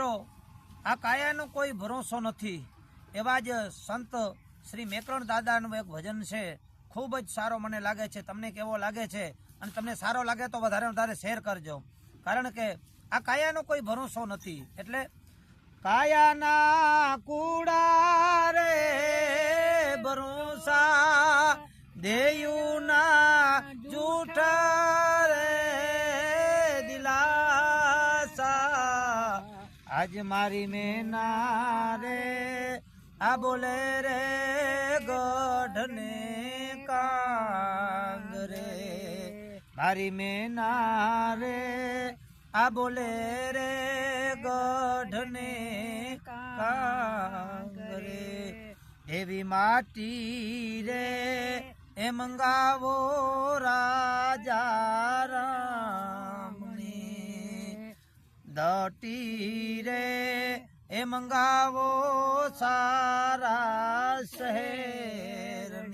મિત્રો, આ કાયાનો કોઈ ભરોસો નથી. એવા જ સંત શ્રી મેકરણ દાદાનું એક ભજન છે. ખૂબ જ સારો મને લાગે છે. તમને કેવો લાગે છે? અને તમને સારો લાગે તો વધારે વધારે શેર કરજો. કારણ કે આ કાયાનો કોઈ ભરોસો નથી. એટલે કાયાના કુડા રે ભરોસા દેયુના આજ મારી મેના રે આ બોલે રે ગઢને કાંગ રે. મારી મેના રે આ બોલે રે ગઢને કાંગ રે. એવી માટી રે, એ મંગાવો રાજા દટી રે એ મંગાવો સારા શહેરની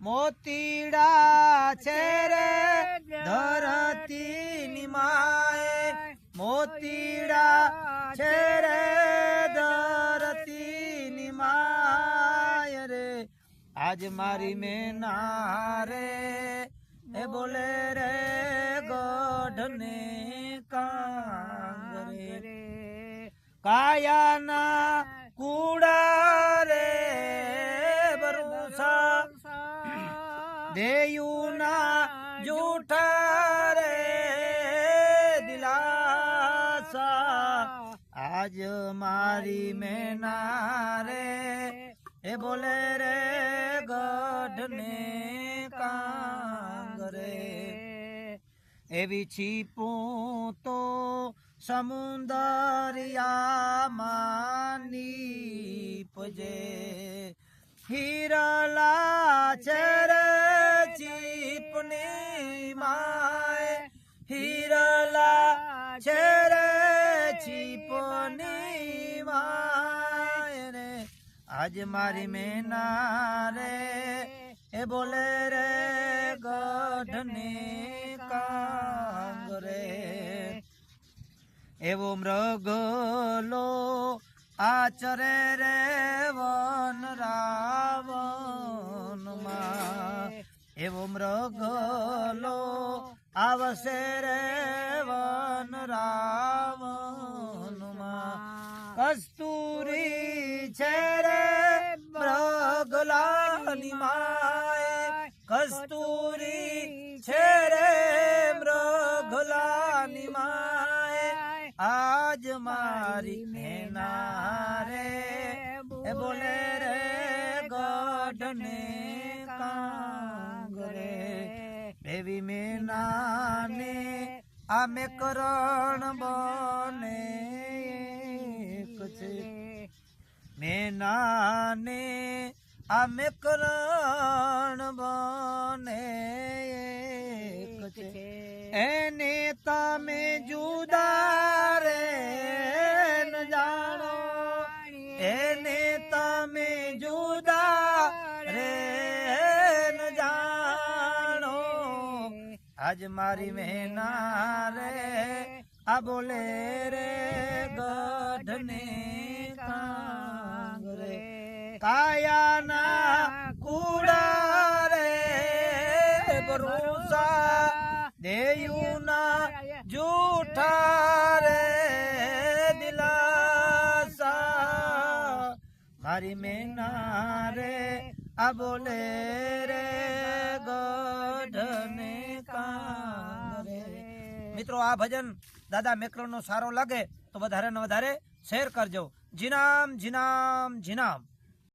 મોતીડા છે રે ધરતી માએ મોતીડા છે રે ધરતી માય રે આજ મારી મેના રે એ બોલે રે ગઢને રે કાયાના કુડા રે ભરોસા દેયુના જૂઠા રે દિલાસા આજ મારી મેના રે એ બોલે રે ગઢને કાંગ રે એવી છીપું સમુદરિયામાં નીપજે હિરલા છે રે ચીપની માય હિરલા છે રે ચીપની માય રે આજ મારી મેના રે એ બોલે રે ગઢને કાંગ એવો મૃગલો આચરે રે વન રાવનમાં એવો મૃગલો આવશે રે વન રાવનમાં કસ્તુરી છે રે મૃગલાની માય. કસ્તુરી આજ મારી મેના રે. એ બોલે રે ગઢને કાંગ રે. દેવી મેનાને આ મેકરણ બને એક છે. મેનાને આ મેકરણ બને એક છે. એને તમે જુદા એને તમે જુદા રે જાણો. આજ મારી મહેના રે આ બોલે રે ગઢને કાંગ મારી મેના રે આ બોલે રે ગઢને કાંગ મિત્રો, આ ભજન દાદા મેકરણનો સારો લાગે તો વધારે ને વધારે શેર કરજો. જીનામ જીનામ જીનામ.